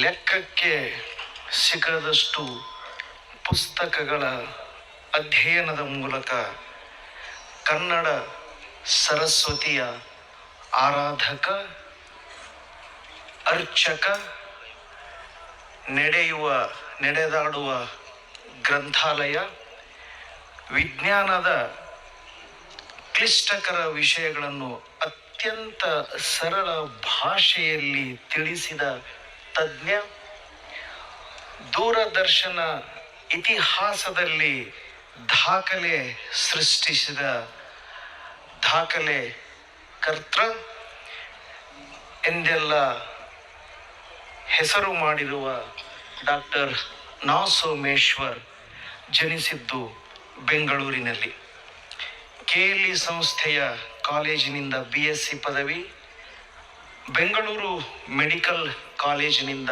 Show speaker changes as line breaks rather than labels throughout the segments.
ಲೆಕ್ಕಕ್ಕೆ ಸಿಗದಷ್ಟು ಪುಸ್ತಕಗಳ ಅಧ್ಯಯನದ ಮೂಲಕ ಕನ್ನಡ ಸರಸ್ವತಿಯ ಆರಾಧಕ, ಅರ್ಚಕ, ನಡೆಯುವ, ನಡೆದಾಡುವ ಗ್ರಂಥಾಲಯ, ವಿಜ್ಞಾನದ ಕ್ಲಿಷ್ಟಕರ ವಿಷಯಗಳನ್ನು ಅತ್ಯಂತ ಸರಳ ಭಾಷೆಯಲ್ಲಿ ತಿಳಿಸಿದ ತಜ್ಞ, ದೂರದರ್ಶನ ಇತಿಹಾಸದಲ್ಲಿ ದಾಖಲೆ ಸೃಷ್ಟಿಸಿದ ದಾಖಲೆ ಕರ್ತೃ ಎಂದೆಲ್ಲ ಹೆಸರು ಮಾಡಿರುವ ಡಾಕ್ಟರ್ ನಾಸೋಮೇಶ್ವರ್ ಜನಿಸಿದ್ದು ಬೆಂಗಳೂರಿನಲ್ಲಿ. ಕೆಎಲ್ಇ ಸಂಸ್ಥೆಯ ಕಾಲೇಜಿನಿಂದ ಬಿ ಎಸ್ ಸಿ ಪದವಿ ಬೆಂಗಳೂರು ಮೆಡಿಕಲ್ ಕಾಲೇಜಿನಿಂದ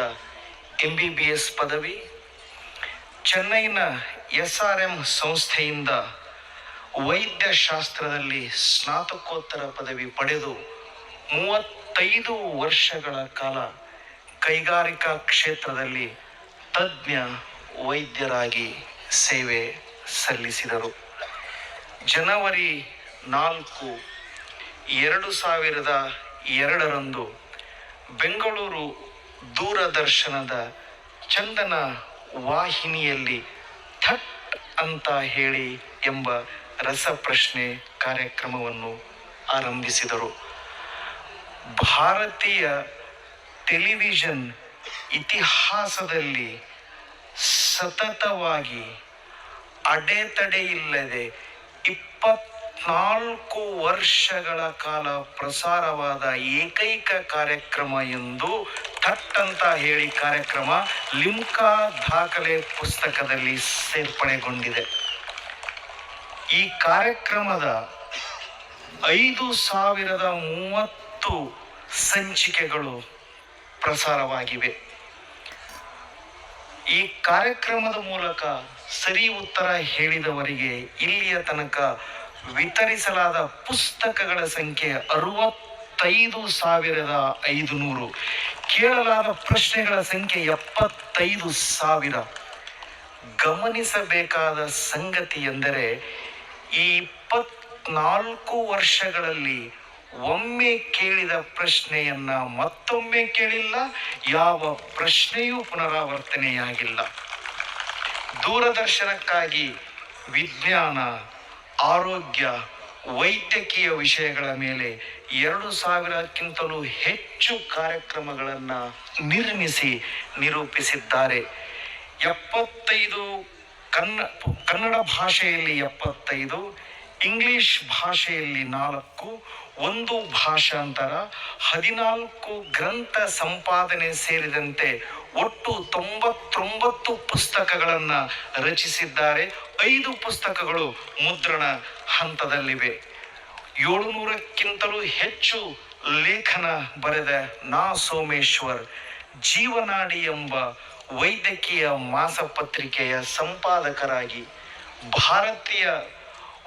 ಎಂ ಬಿ ಬಿ ಎಸ್ ಪದವಿ, ಚೆನ್ನೈನ ಎಸ್ ಆರ್ ಎಂ ಸಂಸ್ಥೆಯಿಂದ ವೈದ್ಯಶಾಸ್ತ್ರದಲ್ಲಿ ಸ್ನಾತಕೋತ್ತರ ಪದವಿ ಪಡೆದು ಮೂವತ್ತೈದು ವರ್ಷಗಳ ಕಾಲ ಕೈಗಾರಿಕಾ ಕ್ಷೇತ್ರದಲ್ಲಿ ತಜ್ಞ ವೈದ್ಯರಾಗಿ ಸೇವೆ ಸಲ್ಲಿಸಿದರು. ಜನವರಿ ನಾಲ್ಕು, ಎರಡು ಸಾವಿರದ ಎರಡರಂದು ಬೆಂಗಳೂರು ದೂರದರ್ಶನದ ಚಂದನ ವಾಹಿನಿಯಲ್ಲಿ ಥಟ್ ಅಂತ ಹೇಳಿ ಎಂಬ ರಸಪ್ರಶ್ನೆ ಕಾರ್ಯಕ್ರಮವನ್ನು ಆರಂಭಿಸಿದರು. ಭಾರತೀಯ ಟೆಲಿವಿಷನ್ ಇತಿಹಾಸದಲ್ಲಿ ಸತತವಾಗಿ ಅಡೆತಡೆಯಿಲ್ಲದೆ ಇಪ್ಪತ್ನಾಲ್ಕು ವರ್ಷಗಳ ಕಾಲ ಪ್ರಸಾರವಾದ ಏಕೈಕ ಕಾರ್ಯಕ್ರಮ ಎಂದು ಥಟ್ ಅಂತ ಹೇಳಿ ಕಾರ್ಯಕ್ರಮ ಲಿಮ್ಕಾ ದಾಖಲೆ ಪುಸ್ತಕದಲ್ಲಿ ಸೇರ್ಪಡೆಗೊಂಡಿದೆ. ಈ ಕಾರ್ಯಕ್ರಮದ ಐದು ಸಾವಿರದ ಮೂವತ್ತು ಸಂಚಿಕೆಗಳು ಪ್ರಸಾರವಾಗಿವೆ. ಈ ಕಾರ್ಯಕ್ರಮದ ಮೂಲಕ ಸರಿ ಉತ್ತರ ಹೇಳಿದವರಿಗೆ ಇಲ್ಲಿಯ ತನಕ ವಿತರಿಸಲಾದ ಪುಸ್ತಕಗಳ ಸಂಖ್ಯೆ ಅರವತ್ತೈದು ಸಾವಿರದ ಐದು ನೂರು ಕೇಳಲಾದ ಪ್ರಶ್ನೆಗಳ ಸಂಖ್ಯೆ ಎಪ್ಪತ್ತೈದು ಸಾವಿರ. ಗಮನಿಸಬೇಕಾದ ಸಂಗತಿ ಎಂದರೆ, ಈ ಇಪ್ಪತ್ನಾಲ್ಕು ವರ್ಷಗಳಲ್ಲಿ ಒಮ್ಮೆ ಕೇಳಿದ ಪ್ರಶ್ನೆಯನ್ನ ಮತ್ತೊಮ್ಮೆ ಕೇಳಿಲ್ಲ, ಯಾವ ಪ್ರಶ್ನೆಯೂ ಪುನರಾವರ್ತನೆಯಾಗಿಲ್ಲ. ದೂರದರ್ಶನಕ್ಕಾಗಿ ವಿಜ್ಞಾನ ಆರೋಗ್ಯ, ವೈದ್ಯಕೀಯ ವಿಷಯಗಳ ಮೇಲೆ ಎರಡು ಸಾವಿರಕ್ಕಿಂತಲೂ ಹೆಚ್ಚು ಕಾರ್ಯಕ್ರಮಗಳನ್ನು ನಿರ್ಮಿಸಿ ನಿರೂಪಿಸಿದ್ದಾರೆ. ಎಪ್ಪತ್ತೈದು ಕನ್ನ, ಕನ್ನಡ ಭಾಷೆಯಲ್ಲಿ ಎಪ್ಪತ್ತೈದು, ಇಂಗ್ಲಿಷ್ ಭಾಷೆಯಲ್ಲಿ ನಾಲ್ಕು ಒಂದು ಭಾಷಾಂತರ, ಹದಿನಾಲ್ಕು ಗ್ರಂಥ ಸಂಪಾದನೆ ಸೇರಿದಂತೆ ಒಟ್ಟು ತೊಂಬತ್ತೊಂಬತ್ತು ಪುಸ್ತಕಗಳನ್ನು ರಚಿಸಿದ್ದಾರೆ. ಐದು ಪುಸ್ತಕಗಳು ಮುದ್ರಣ ಹಂತದಲ್ಲಿವೆ. ಏಳುನೂರಕ್ಕಿಂತಲೂ ಹೆಚ್ಚು ಲೇಖನ ಬರೆದ ನಾ ಸೋಮೇಶ್ವರ್, ಜೀವನಾಡಿ ಎಂಬ ವೈದ್ಯಕೀಯ ಮಾಸಪತ್ರಿಕೆಯ ಸಂಪಾದಕರಾಗಿ ಭಾರತೀಯ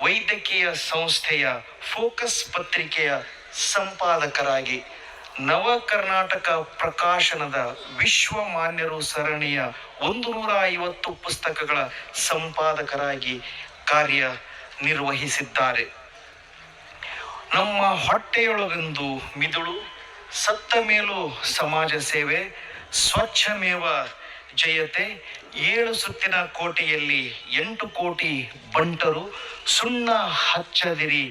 ವೈದ್ಯಕೀಯ ಸಂಸ್ಥೆಯ ಫೋಕಸ್ ಪತ್ರಿಕೆಯ ಸಂಪಾದಕರಾಗಿ ನವ ಕರ್ನಾಟಕ ಪ್ರಕಾಶನದ ವಿಶ್ವಮಾನ್ಯರು ಸರಣಿಯ ಒಂದು ನೂರ ಐವತ್ತು ಪುಸ್ತಕಗಳ ಸಂಪಾದಕರಾಗಿ ಕಾರ್ಯ ನಿರ್ವಹಿಸಿದ್ದಾರೆ ನಮ್ಮ ಹೊಟ್ಟೆಯೊಳಗೆಂದು ಮಿದುಳು, ಸತ್ತ ಮೇಲೂ ಸಮಾಜ ಸೇವೆ, ಸ್ವಚ್ಛಮೇವ ಜಯತೆ ಏಳು ಸುತ್ತಿನ ಕೋಟೆಯಲ್ಲಿ ಎಂಟು ಕೋಟಿ ಬಂಟರು ಸುಣ್ಣ ಹಚ್ಚದಿರಿ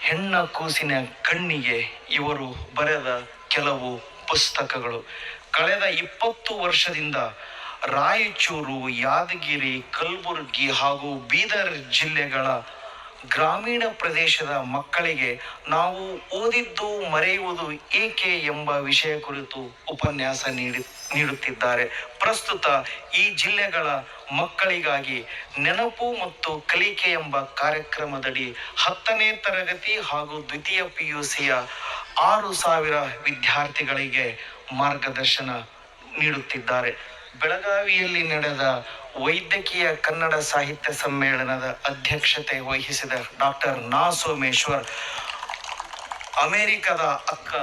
ಹೆಣ್ಣ ಕೂಸಿನ ಕಣ್ಣಿಗೆ ಇವರು ಬರೆದ ಕೆಲವು ಪುಸ್ತಕಗಳು. ಕಳೆದ ಇಪ್ಪತ್ತು ವರ್ಷದಿಂದ ರಾಯಚೂರು, ಯಾದಗಿರಿ, ಕಲಬುರಗಿ ಹಾಗೂ ಬೀದರ್ ಜಿಲ್ಲೆಗಳ ಗ್ರಾಮೀಣ ಪ್ರದೇಶದ ಮಕ್ಕಳಿಗೆ ನಾವು ಓದಿದ್ದು ಮರೆಯುವುದು ಏಕೆ ಎಂಬ ವಿಷಯ ಕುರಿತು ಉಪನ್ಯಾಸ ನೀಡಿ ನೀಡುತ್ತಿದ್ದಾರೆ. ಪ್ರಸ್ತುತ ಈ ಜಿಲ್ಲೆಗಳ ಮಕ್ಕಳಿಗಾಗಿ ನೆನಪು ಮತ್ತು ಕಲಿಕೆ ಎಂಬ ಕಾರ್ಯಕ್ರಮದಡಿ ಹತ್ತನೇ ತರಗತಿ ಹಾಗೂ ದ್ವಿತೀಯ ಪಿ ಯು ಸಿಯ ಆರು ಸಾವಿರ ವಿದ್ಯಾರ್ಥಿಗಳಿಗೆ ಮಾರ್ಗದರ್ಶನ ನೀಡುತ್ತಿದ್ದಾರೆ. ಬೆಳಗಾವಿಯಲ್ಲಿ ನಡೆದ ವೈದ್ಯಕೀಯ ಕನ್ನಡ ಸಾಹಿತ್ಯ ಸಮ್ಮೇಳನದ ಅಧ್ಯಕ್ಷತೆ ವಹಿಸಿದ ಡಾಕ್ಟರ್ ನಾ ಸೋಮೇಶ್ವರ್ ಅಮೆರಿಕದ AKKA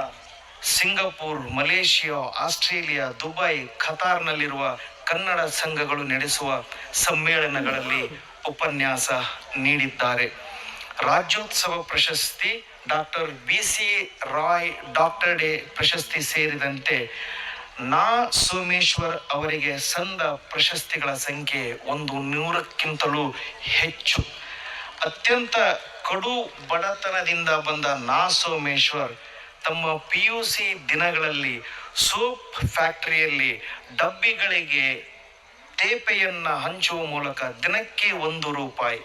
Singapore, Malaysia, Australia, Dubai, ಖತಾರ್ನಲ್ಲಿರುವ Kannada ಸಂಘಗಳು ನಡೆಸುವ ಸಮ್ಮೇಳನಗಳಲ್ಲಿ ಉಪನ್ಯಾಸ ನೀಡಿದ್ದಾರೆ. ರಾಜ್ಯೋತ್ಸವ ಪ್ರಶಸ್ತಿ doctor B C Roy, doctor day ಪ್ರಶಸ್ತಿ ಸೇರಿದಂತೆ ನಾ ಸೋಮೇಶ್ವರ್ ಅವರಿಗೆ ಸಂದ ಪ್ರಶಸ್ತಿಗಳ ಸಂಖ್ಯೆ ಒಂದು ನೂರಕ್ಕಿಂತಲೂ ಹೆಚ್ಚು. ಅತ್ಯಂತ ಕಡು ಬಡತನದಿಂದ ಬಂದ ನಾ ಸೋಮೇಶ್ವರ್ ತಮ್ಮ ಪಿ ಯು ಸಿ ದಿನಗಳಲ್ಲಿ ಸೋಪ್ ಫ್ಯಾಕ್ಟ್ರಿಯಲ್ಲಿ ಡಬ್ಬಿಗಳಿಗೆ ತೇಪೆಯನ್ನ ಹಂಚುವ ಮೂಲಕ ದಿನಕ್ಕೆ ಒಂದು ರೂಪಾಯಿ,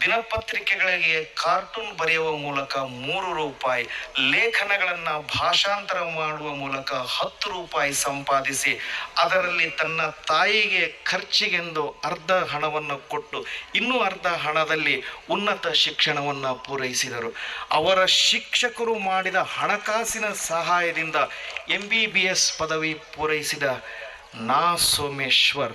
ದಿನಪತ್ರಿಕೆಗಳಿಗೆ ಕಾರ್ಟೂನ್ ಬರೆಯುವ ಮೂಲಕ ಮೂರು ರೂಪಾಯಿ, ಲೇಖನಗಳನ್ನು ಭಾಷಾಂತರ ಮಾಡುವ ಮೂಲಕ ಹತ್ತು ರೂಪಾಯಿ ಸಂಪಾದಿಸಿ ಅದರಲ್ಲಿ ತನ್ನ ತಾಯಿಗೆ ಖರ್ಚಿಗೆಂದು ಅರ್ಧ ಹಣವನ್ನು ಕೊಟ್ಟು ಇನ್ನೂ ಅರ್ಧ ಹಣದಲ್ಲಿ ಉನ್ನತ ಶಿಕ್ಷಣವನ್ನು ಪೂರೈಸಿದರು. ಅವರ ಶಿಕ್ಷಕರು ಮಾಡಿದ ಹಣಕಾಸಿನ ಸಹಾಯದಿಂದ ಎಂ ಬಿ ಬಿ ಎಸ್ ಪದವಿ ಪೂರೈಸಿದ ನಾ ಸೋಮೇಶ್ವರ್.